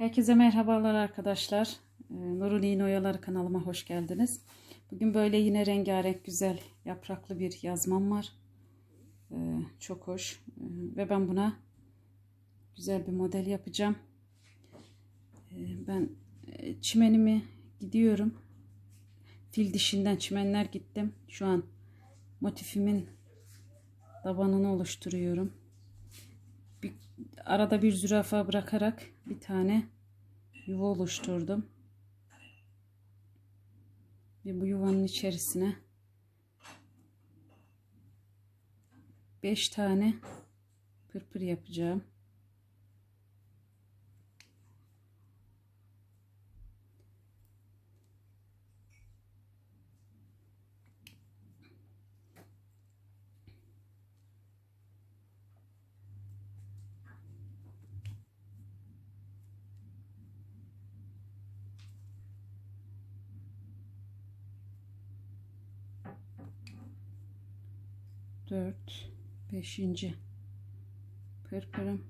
Herkese merhabalar arkadaşlar. Ee, Nurun İğne Oyaları kanalıma hoş geldiniz. Bugün böyle yine rengarenk güzel yapraklı bir yazmam var. Ee, Çok hoş. Ee, Ve ben buna güzel bir model yapacağım. Ben e, çimenimi gidiyorum. Fil dişinden çimenler gittim. Şu an motifimin tabanını oluşturuyorum. Arada bir zürafa bırakarak bir tane yuva oluşturdum. Ve bu yuvanın içerisine 5 tane pırpır yapacağım. Dört, beşinci pırpırım.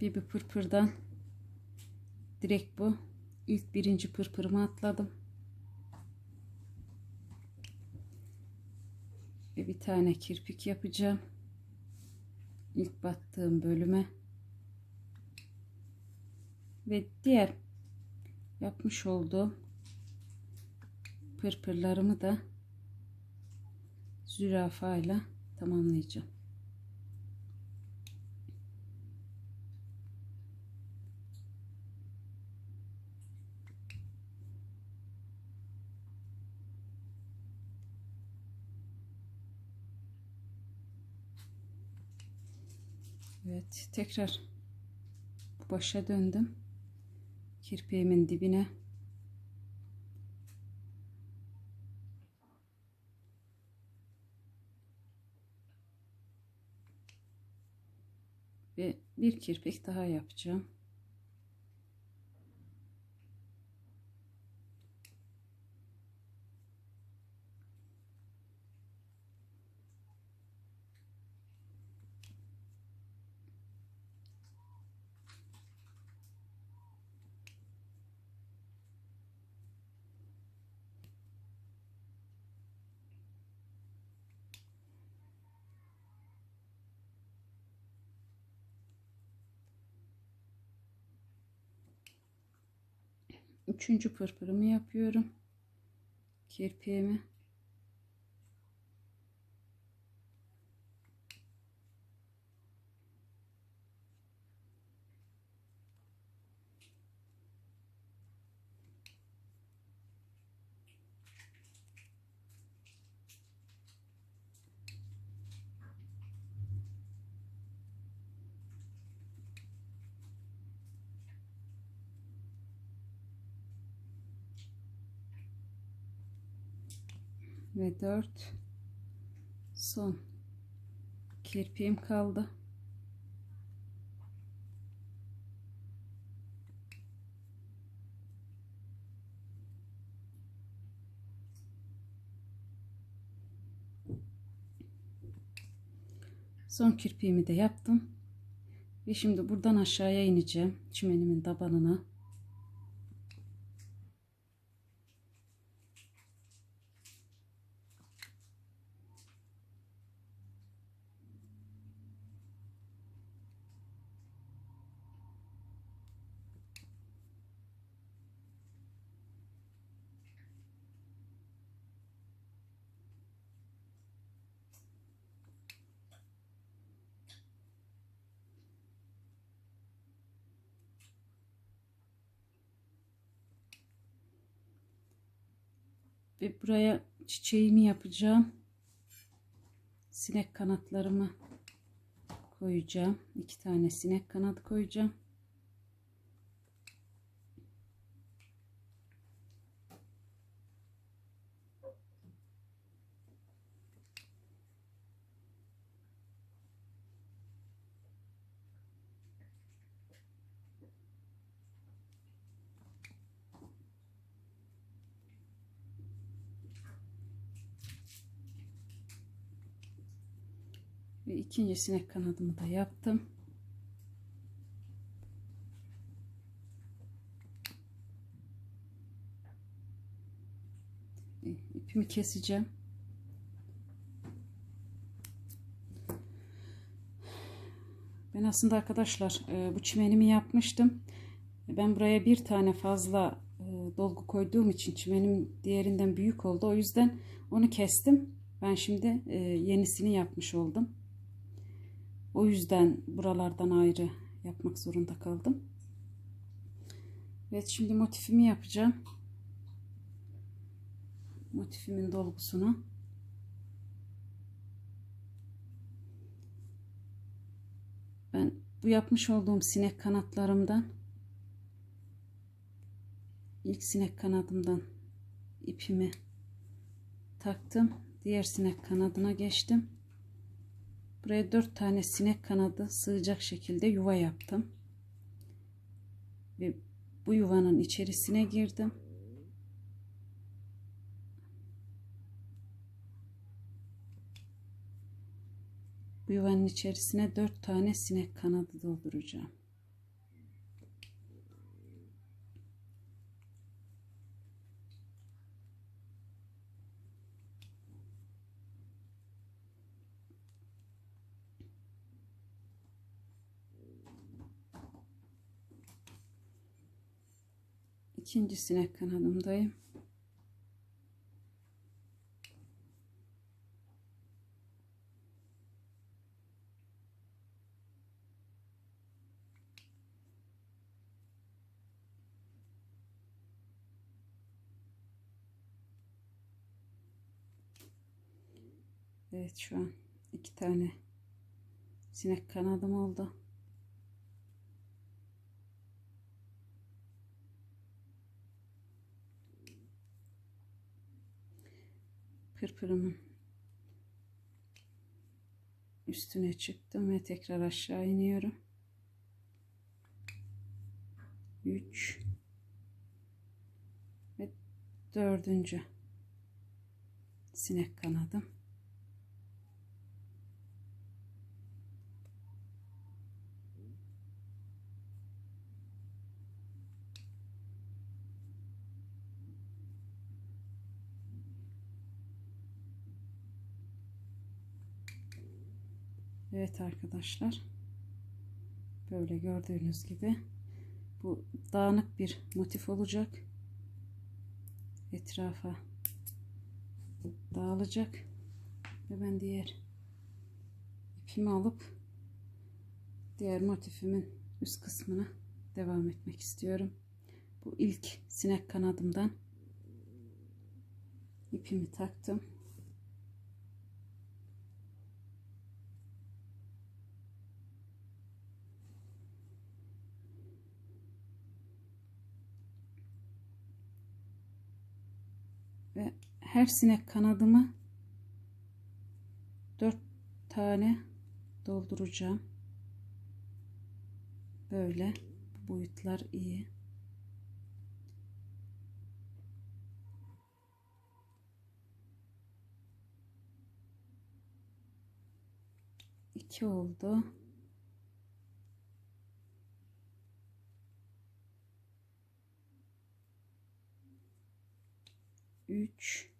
Bir bir pırpırdan direkt bu ilk birinci pırpırımı atladım. Ve bir tane kirpik yapacağım. İlk battığım bölüme. Ve diğer yapmış olduğum pırpırlarımı da zürafa ile tamamlayacağım. Evet, tekrar başa döndüm kirpiğimin dibine ve bir kirpik daha yapacağım. Üçüncü pırpırımı yapıyorum. Kirpiğimi. Ve 4 son kirpiğim kaldı. Son kirpiğimi de yaptım. Ve şimdi buradan aşağıya ineceğim. Çimenimin tabanına. Ve buraya çiçeğimi yapacağım. Sinek kanatlarımı koyacağım. İki tane sinek kanat koyacağım. Ve ikinci sinek kanadımı da yaptım. ipimi keseceğim. Ben aslında arkadaşlar e, bu çimenimi yapmıştım. Ben buraya bir tane fazla e, dolgu koyduğum için çimenim diğerinden büyük oldu. O yüzden onu kestim. Ben şimdi e, yenisini yapmış oldum. O yüzden buralardan ayrı yapmak zorunda kaldım. Evet şimdi motifimi yapacağım. Motifimin dolgusunu. Ben bu yapmış olduğum sinek kanatlarımdan ilk sinek kanadımdan ipimi taktım. Diğer sinek kanadına geçtim. Buraya dört tane sinek kanadı sığacak şekilde yuva yaptım. Ve bu yuvanın içerisine girdim. Bu yuvanın içerisine dört tane sinek kanadı dolduracağım. İkinci sinek kanadımdayım. Evet şu an iki tane sinek kanadım oldu. Pırpırımın üstüne çıktım ve tekrar aşağı iniyorum. 3 ve dördüncü sinek kanadım. Evet arkadaşlar. Böyle gördüğünüz gibi bu dağınık bir motif olacak. Etrafa dağılacak. Ve ben diğer ipimi alıp diğer motifimin üst kısmına devam etmek istiyorum. Bu ilk sinek kanadımdan ipimi taktım. Ve her sinek kanadımı dört tane dolduracağım. Böyle boyutlar iyi. İki oldu. 3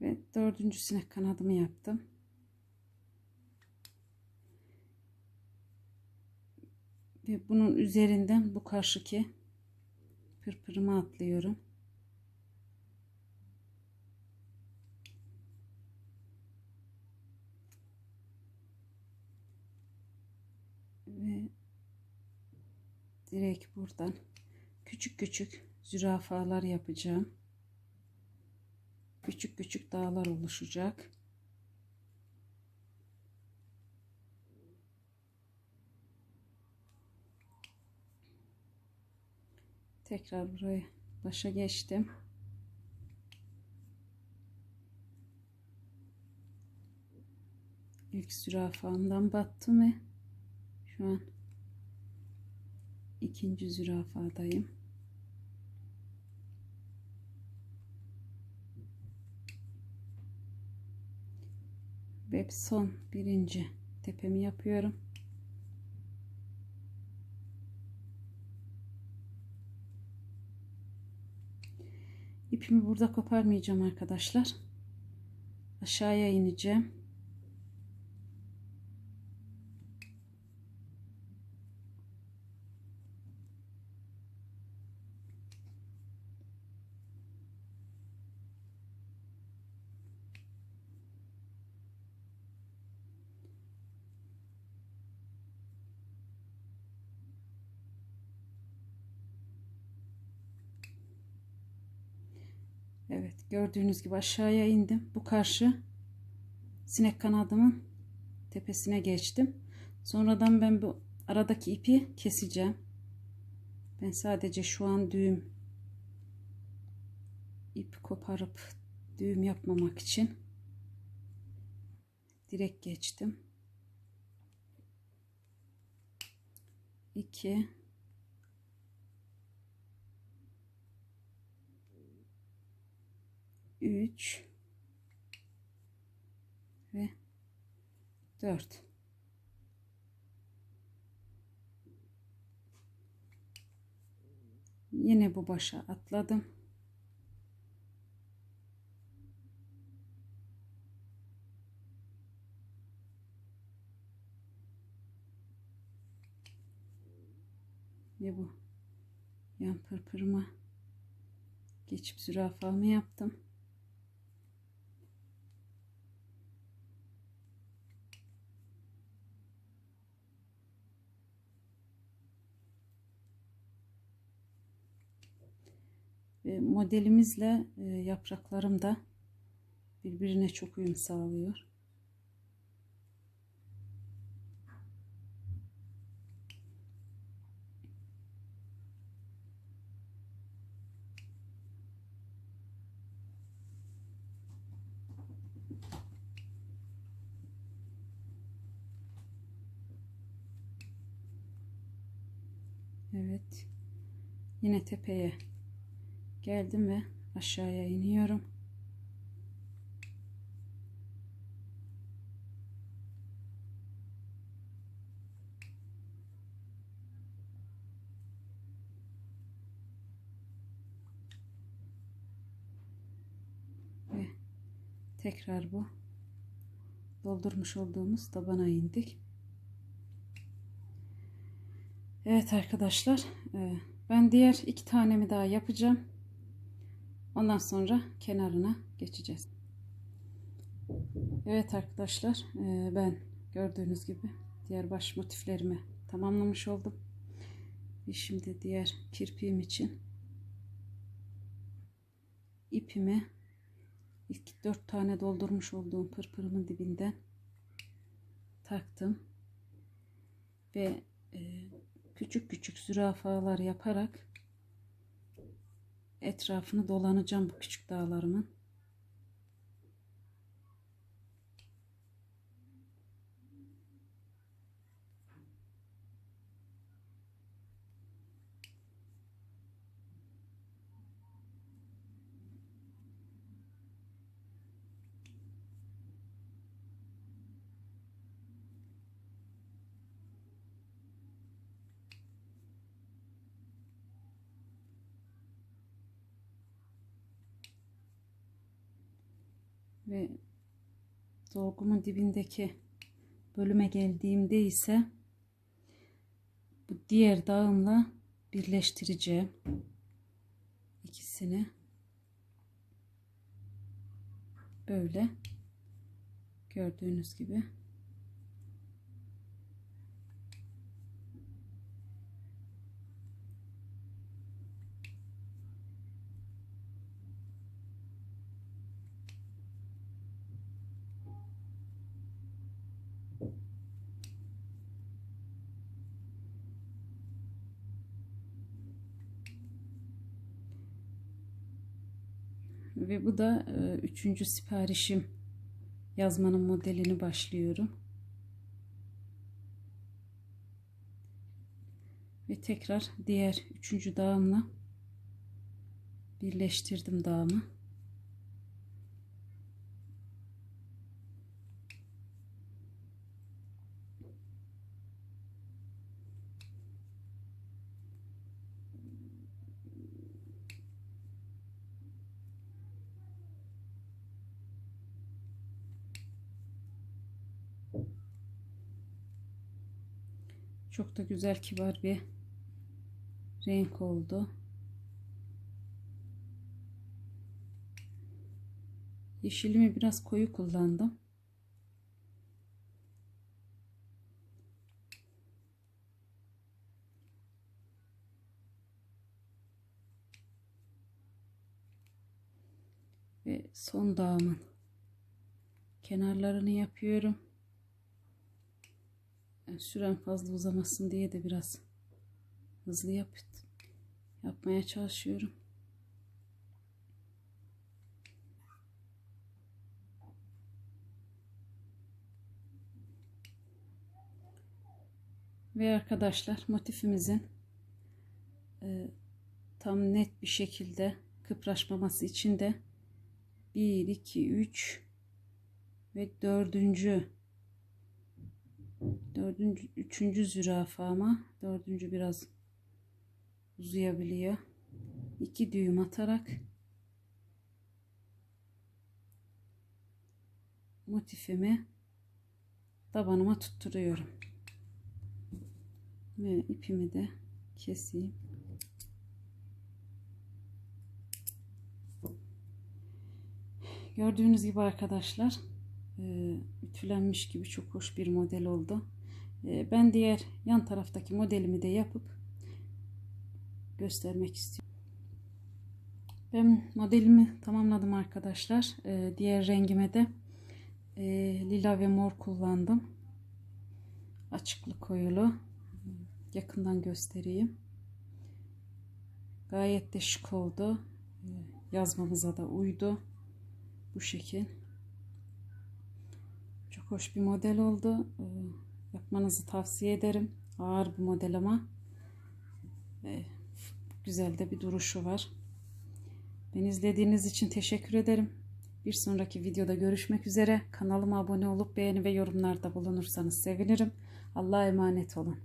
ve dördüncü sinek kanadımı yaptım. Ve bunun üzerinden bu karşıki pırpırımı atlıyorum. Ve direkt buradan küçük küçük zürafalar yapacağım. Küçük küçük dağlar oluşacak. Tekrar buraya başa geçtim. İlk zürafamdan battım ve şu an ikinci zürafadayım. Ve son birinci tepemi yapıyorum. İpimi burada koparmayacağım arkadaşlar. Aşağıya ineceğim. Evet gördüğünüz gibi aşağıya indim. Bu karşı sinek kanadımın tepesine geçtim. Sonradan ben bu aradaki ipi keseceğim. Ben sadece şu an düğüm ip koparıp düğüm yapmamak için direkt geçtim. 2 3 ve 4 yine bu başa atladım. Ve bu yan pırpırıma geçip zürafamı yaptım modelimizle e, yapraklarım da birbirine çok uyum sağlıyor. Evet. Yine tepeye geldim ve aşağıya iniyorum. Ve tekrar bu doldurmuş olduğumuz tabana indik. Evet arkadaşlar e, ben diğer iki tanemi daha yapacağım. Ondan sonra kenarına geçeceğiz. Evet arkadaşlar e, ben gördüğünüz gibi diğer baş motiflerimi tamamlamış oldum. Ve şimdi diğer kirpiğim için ipimi ilk dört tane doldurmuş olduğum pırpırımın dibinden taktım ve e, küçük küçük zürafalar yaparak etrafını dolanacağım bu küçük dağlarımın. Ve dolgumun dibindeki bölüme geldiğimde ise bu diğer dağımla birleştireceğim ikisini. Böyle. Gördüğünüz gibi Bu da e, üçüncü siparişim. Yazmanın modelini başlıyorum. Ve tekrar diğer üçüncü dağımla birleştirdim dağımı. Çok da güzel kibar bir renk oldu. Yeşilimi biraz koyu kullandım. Ve son dağımın kenarlarını yapıyorum. Yani süren fazla uzamasın diye de biraz hızlı yap yapmaya çalışıyorum. Ve arkadaşlar motifimizin e, tam net bir şekilde kıpraşmaması için de 1, 2, 3 ve dördüncü dördüncü, üçüncü zürafa ama dördüncü biraz uzayabiliyor. İki düğüm atarak motifimi tabanıma tutturuyorum. Ve ipimi de keseyim. Gördüğünüz gibi arkadaşlar ütülenmiş gibi çok hoş bir model oldu. E, ben diğer yan taraftaki modelimi de yapıp göstermek istiyorum. Ben modelimi tamamladım arkadaşlar. E, diğer rengime de lila ve mor kullandım. Açıklı koyulu. Yakından göstereyim. Gayet de şık oldu. Yazmamıza da uydu. Bu şekil. Hoş bir model oldu. Ee, yapmanızı tavsiye ederim. Ağır bir model ama e, güzel de bir duruşu var. Beni izlediğiniz için teşekkür ederim. Bir sonraki videoda görüşmek üzere. Kanalıma abone olup beğeni ve yorumlarda bulunursanız sevinirim. Allah'a emanet olun.